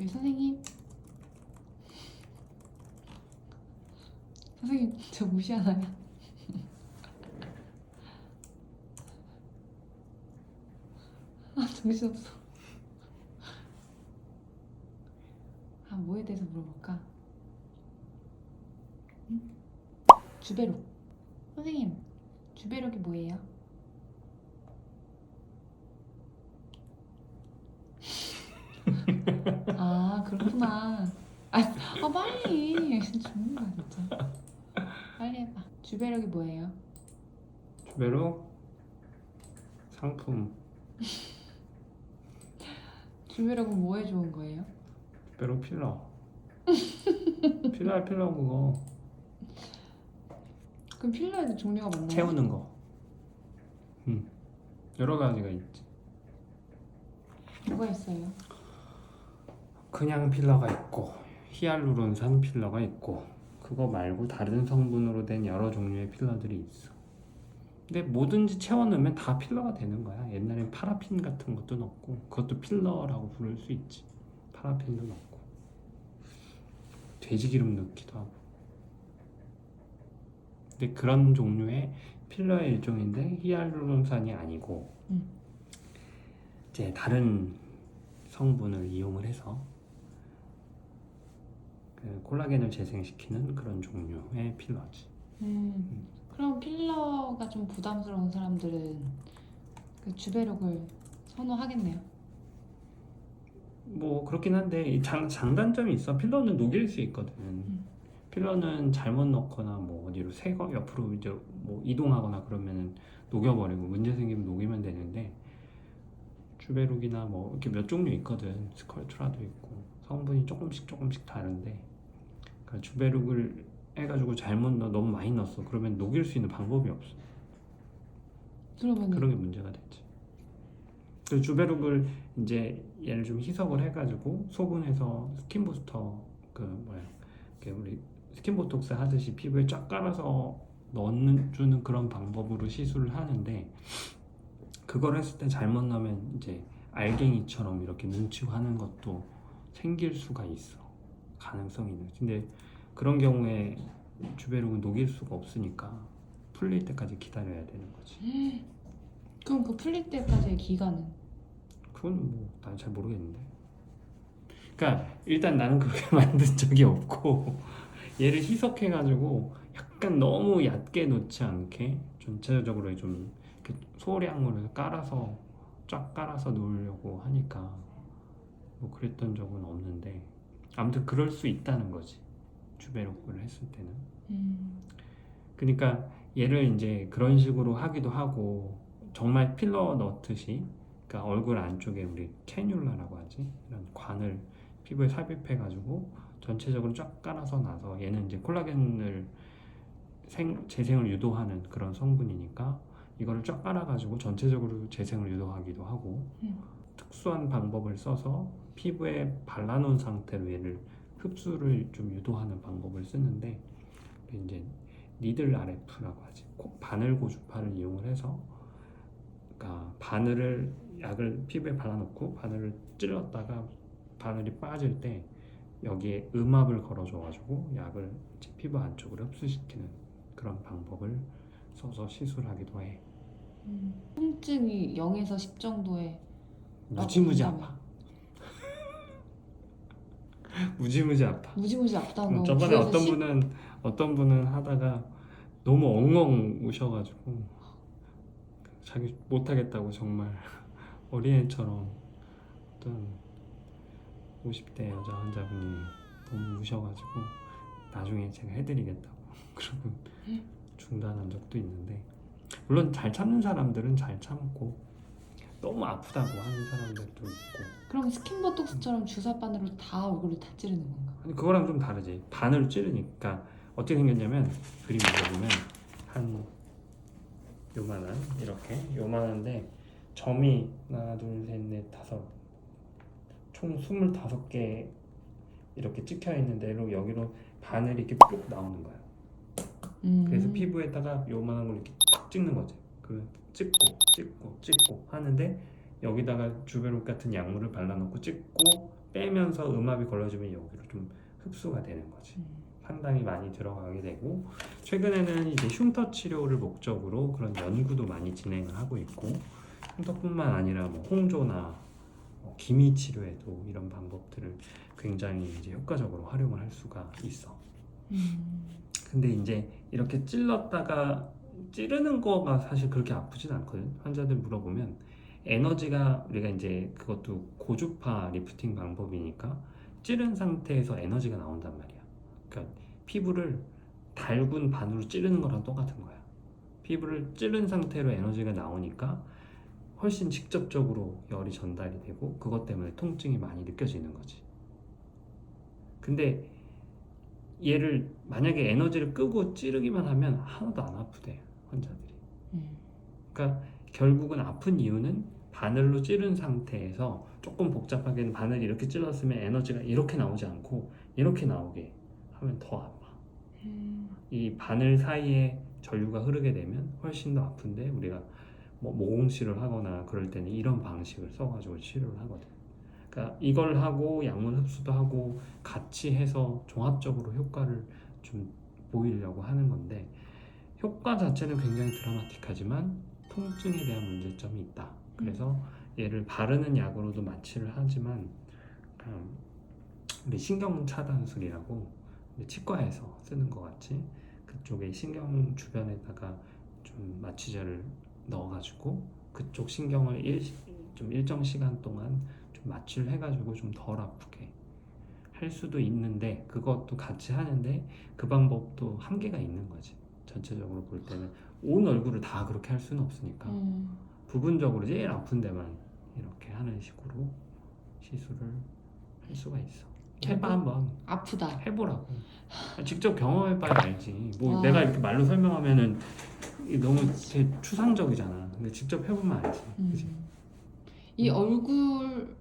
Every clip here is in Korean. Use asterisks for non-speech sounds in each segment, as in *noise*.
저기 선생님. 선생님 저 무시하나요? *laughs* 아 정신없어. 아 뭐에 대해서 물어볼까? 응? 주배록. 선생님 주배록이 뭐예요? 아 그렇구나. 아, 아 빨리 좋은 거야 진짜. 빨리 해봐. 주배력이 뭐예요? 주배로 상품 주배력은 뭐에 좋은 거예요? 주배로 필러 *laughs* 필러야 필러 그거 그럼 필러에도 종류가 많나요? 채우는 거 음. 여러 가지가 있지 뭐가 있어요? 그냥 필러가 있고 히알루론산 필러가 있고 그거 말고 다른 성분으로 된 여러 종류의 필러들이 있어. 근데 뭐든지 채워 넣으면 다 필러가 되는 거야. 옛날엔 파라핀 같은 것도 넣고 그것도 필러라고 부를 수 있지. 파라핀도 넣고. 돼지기름 넣기도 하고. 근데 그런 종류의 필러의 일종인데 히알루론산이 아니고 음. 이제 다른 성분을 이용을 해서 그 콜라겐을 재생시키는 그런 종류의 필러지. 음. 그럼 필러가 좀 부담스러운 사람들은 그 주배력을 선호하겠네요. 뭐 그렇긴 한데 이 장, 장단점이 있어. 필러는 녹일 수 있거든. 필러는 잘못 넣거나 뭐 어디로 새거 옆으로 이제 뭐 이동하거나 그러면은 녹여버리고 문제 생기면 녹이면 되는데 주베룩이나 뭐 이렇게 몇 종류 있거든. 스컬투라도 있고 성분이 조금씩 조금씩 다른데 그러니까 주베룩을 해가지고 잘못 넣어 너무 많이 넣었어. 그러면 녹일 수 있는 방법이 없어. 그러면 그런 게 문제가 됐지. 그 주베룩을 이제 얘를 좀 희석을 해가지고 소분해서 스킨 부스터 그 뭐야 그 우리 스킨 보톡스 하듯이 피부에 쫙 깔아서 넣는 주는 그런 방법으로 시술을 하는데 그걸 했을 때 잘못 넣으면 이제 알갱이처럼 이렇게 뭉치고 하는 것도 생길 수가 있어 가능성이 있는. 근데 그런 경우에 주베룩은 녹일 수가 없으니까 풀릴 때까지 기다려야 되는 거지. *gasps* 그럼 그 풀릴 때까지의 기간은 그건 뭐 난 잘 모르겠는데. 그러니까 일단 나는 그렇게 *laughs* 만든 적이 없고 *laughs* 얘를 희석해가지고 약간 너무 얕게 놓지 않게 전체적으로 좀 소량으로 깔아서 쫙 깔아서 놓으려고 하니까 뭐 그랬던 적은 없는데 아무튼 그럴 수 있다는 거지 주베록을 했을 때는. 음. 그러니까 얘를 이제 그런 식으로 하기도 하고 정말 필러 넣듯이 그러니까 얼굴 안쪽에 우리 캐뉼라라고 하지 이런 관을 피부에 삽입해 가지고 전체적으로 쫙 깔아서 나서 얘는 이제 콜라겐을 생, 재생을 유도하는 그런 성분이니까 이거를 쫙 깔아 가지고 전체적으로 재생을 유도하기도 하고 음. 특수한 방법을 써서 피부에 발라놓은 상태로 얘를 흡수를 좀 유도하는 방법을 쓰는데 이제 니들 RF라고 하지 코- 바늘 고주파를 이용을 해서 그러니까 바늘을 약을 피부에 발라놓고 바늘을 찔렀다가 바늘이 빠질 때 여기에 음압을 걸어줘가지고 약을 피부 안쪽으로 흡수시키는 그런 방법을 써서 시술하기도 해. 음. 통증이 0에서 10 정도의 무지무지 아, 아파. *laughs* 무지무지 아파. 무지무지 아프다는 거 음, 저번에 어떤 10? 분은 어떤 분은 하다가 너무 엉엉 우셔가지고 자기 못하겠다고 정말 *laughs* 어린애처럼 어떤 50대 여자 환자분이 너무 우셔가지고 나중에 제가 해드리겠다고 *laughs* 그러고 중단한 적도 있는데 물론 잘 참는 사람들은 잘 참고 너무 아프다고 하는 사람들도 있고 그럼 스킨보톡스처럼 주사 바늘로 다 얼굴을 다 찌르는 건가? 아니 그거랑 좀 다르지. 바늘을 찌르니까 어떻게 생겼냐면 그림 보면 한 요만한 이렇게 요만한데 점이 하나 둘셋넷 다섯 총 스물다섯 개 이렇게 찍혀 있는 대로 여기로 바늘이 이렇게 쭉 나오는 거야. 음. 그래서 피부에다가 요만한 걸 이렇게 탁 찍는 거지. 그 찍고 찍고 찍고 하는데 여기다가 주베룩 같은 약물을 발라놓고 찍고 빼면서 음압이 걸러지면 여기로 좀 흡수가 되는 거지. 음. 상당히 많이 들어가게 되고 최근에는 이제 흉터 치료를 목적으로 그런 연구도 많이 진행을 하고 있고 흉터뿐만 아니라 뭐 홍조나 뭐 기미 치료에도 이런 방법들을 굉장히 이제 효과적으로 활용을 할 수가 있어. 음. 근데 이제 이렇게 찔렀다가 찌르는 거가 사실 그렇게 아프진 않거든. 환자들 물어보면 에너지가 우리가 이제 그것도 고주파 리프팅 방법이니까 찌른 상태에서 에너지가 나온단 말이야. 그러니까 피부를 달군 반으로 찌르는 거랑 똑같은 거야. 피부를 찌른 상태로 에너지가 나오니까 훨씬 직접적으로 열이 전달이 되고 그것 때문에 통증이 많이 느껴지는 거지. 근데 얘를 만약에 에너지를 끄고 찌르기만 하면 하나도 안 아프대 환자들이. 음. 그러니까 결국은 아픈 이유는 바늘로 찌른 상태에서 조금 복잡하게는 바늘 이렇게 찔렀으면 에너지가 이렇게 나오지 않고 이렇게 나오게 하면 더 아파. 음. 이 바늘 사이에 전류가 흐르게 되면 훨씬 더 아픈데 우리가 뭐 모공치료를 하거나 그럴 때는 이런 방식을 써가지고 치료를 하거든. 그러니까 이걸 하고 약물 흡수도 하고 같이 해서 종합적으로 효과를 좀 보이려고 하는 건데 효과 자체는 굉장히 드라마틱하지만 통증에 대한 문제점이 있다. 그래서 얘를 바르는 약으로도 마취를 하지만 음, 신경 차단술이라고 치과에서 쓰는 것 같이 그쪽에 신경 주변에다가 좀 마취제를 넣어가지고 그쪽 신경을 일, 좀 일정 시간 동안 좀 마취를 해가지고 좀 덜 아프게 할 수도 있는데 그것도 같이 하는데 그 방법도 한계가 있는 거지 전체적으로 볼 때는 온 얼굴을 다 그렇게 할 수는 없으니까 음. 부분적으로 제일 아픈 데만 이렇게 하는 식으로 시술을 할 수가 있어 해봐 한번 아프다. 해보라고. 직접 경험해봐야 알지. 뭐 와. 내가 이렇게 말로 설명하면은 너무 추상적이잖아. 근데 직접 해보면 알지. 음. 이 얼굴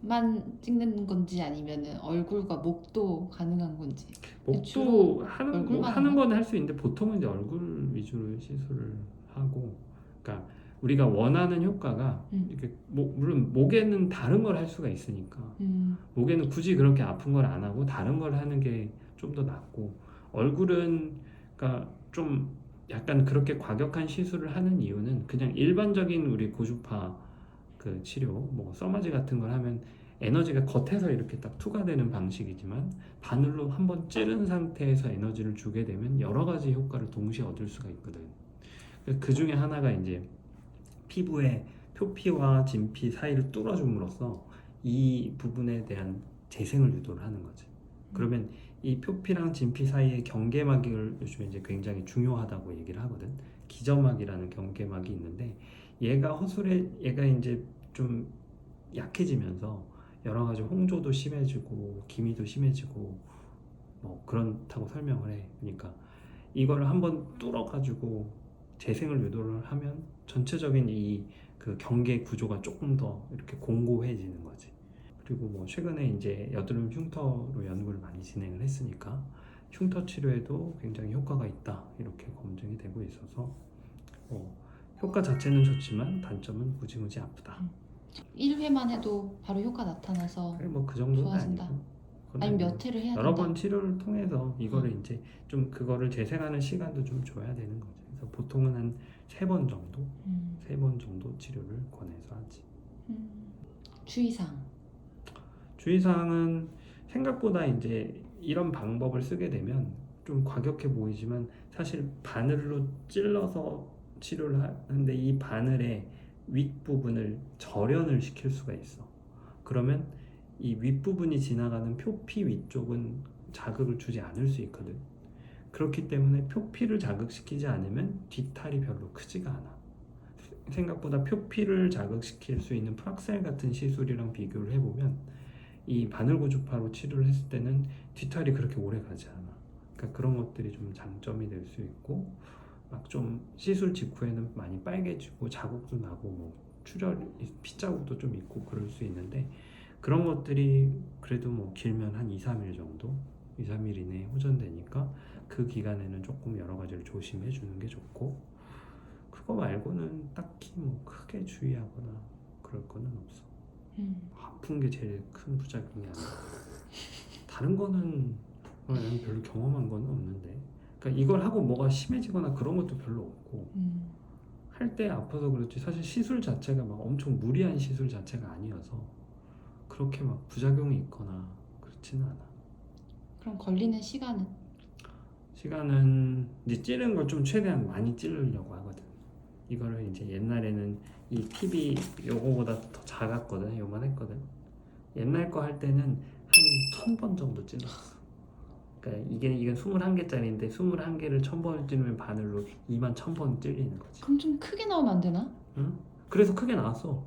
만 찍는 건지 아니면은 얼굴과 목도 가능한 건지. 목도 하는 뭐 얼굴만 하는? 건할수 있는데 보통은 이제 얼굴 위주로 시술을 하고, 그러니까 우리가 원하는 효과가 음. 이렇게 뭐, 물론 목에는 다른 걸 할 수가 있으니까 음. 목에는 굳이 그렇게 아픈 걸 안 하고 다른 걸 하는 게 좀 더 낫고 얼굴은 그러니까 좀 약간 그렇게 과격한 시술을 하는 이유는 그냥 일반적인 우리 고주파 그 치료 뭐 써마지 같은 걸 하면 에너지가 겉에서 이렇게 딱 투과되는 방식이지만 바늘로 한번 찌른 상태에서 에너지를 주게 되면 여러 가지 효과를 동시에 얻을 수가 있거든. 그 중에 하나가 이제 피부의 표피와 진피 사이를 뚫어줌으로써 이 부분에 대한 재생을 유도를 하는 거지. 그러면 이 표피랑 진피 사이의 경계막을 요즘에 이제 굉장히 중요하다고 얘기를 하거든. 기저막이라는 경계막이 있는데 얘가 허술해 얘가 이제 좀 약해지면서 여러 가지 홍조도 심해지고 기미도 심해지고 뭐 그렇다고 설명을 해. 그러니까 이걸 한번 뚫어 가지고 재생을 유도를 하면 전체적인 이 그 경계 구조가 조금 더 이렇게 공고해지는 거지. 그리고 뭐 최근에 이제 여드름 흉터로 연구를 많이 진행을 했으니까 흉터 치료에도 굉장히 효과가 있다 이렇게 검증이 되고 있어서 뭐 효과 자체는 좋지만 단점은 무지무지 아프다. 1회만 해도 바로 효과 나타나서 그래 뭐그 정도는 좋아진다. 아니고 아니면 아니고 몇 회를 해야 여러 된다. 번 치료를 통해서 이거를 이제 좀 그거를 재생하는 시간도 좀 줘야 되는 거죠. 그래서 보통은 한 세 번 정도, 음. 세 번 정도 치료를 권해서 하지. 음. 주의사항. 주의사항은 생각보다 이제 이런 방법을 쓰게 되면 좀 과격해 보이지만 사실 바늘로 찔러서 치료를 하는데 이 바늘의 윗부분을 절연을 시킬 수가 있어. 그러면 이 윗부분이 지나가는 표피 위쪽은 자극을 주지 않을 수 있거든. 그렇기 때문에 표피를 자극시키지 않으면 뒷탈이 별로 크지가 않아. 생각보다 표피를 자극시킬 수 있는 프락셀 같은 시술이랑 비교를 해보면 이 바늘 고주파로 치료를 했을 때는 뒷탈이 그렇게 오래 가지 않아. 그러니까 그런 것들이 좀 장점이 될 수 있고 막 좀 시술 직후에는 많이 빨개지고 자국도 나고 뭐 출혈 피자국도 좀 있고 그럴 수 있는데 그런 것들이 그래도 뭐 길면 한 2, 3일 정도 2, 3일 이내에 호전되니까 그 기간에는 조금 여러 가지를 조심해 주는 게 좋고 그거 말고는 딱히 뭐 크게 주의하거나 그럴 거는 없어. 음. 아픈 게 제일 큰 부작용이 아니야. 다른 거는 나는 별로 경험한 건 없는데. 그러니까 이걸 하고 뭐가 심해지거나 그런 것도 별로 없고 음. 할때 아파서 그렇지 사실 시술 자체가 막 엄청 무리한 시술 자체가 아니어서 그렇게 막 부작용이 있거나 그렇지는 않아. 그럼 걸리는 시간은? 시간은 이제 찌른 걸 좀 최대한 많이 찌르려고 하거든. 이거를 이제 옛날에는 이 팁이 요거보다 더 작았거든, 요만했거든. 옛날 거 할 때는 한 천 번 정도 찔렀어. 그러니까 이게 이게 21개짜리인데 21개를 천 번을 찌르면 바늘로 2만 천번 찔리는 거지. 그럼 좀 크게 나오면 안 되나? 그래서 크게 나왔어.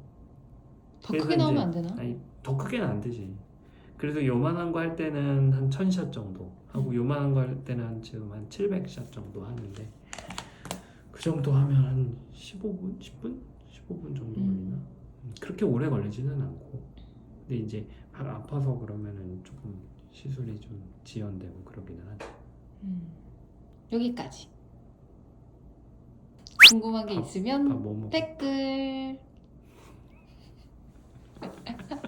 더 그래서 크게 나오면 이제- 안 되나? 아니 더 크게는 안 되지. 그래서 요만한 거 할 때는 한 1000샷 정도 하고 요만한 거 할 때는 한 지금 한 700샷 정도 하는데 그 정도 하면 한 15분, 10분, 15분 정도 음. 걸리나? 음, 그렇게 오래 걸리지는 않고 근데 이제 막 아파서 그러면은 조금 시술이 좀 지연되고 그러기는 하죠. 음. 여기까지. 궁금한 게 밥- 있으면 뭐 댓글 *laughs*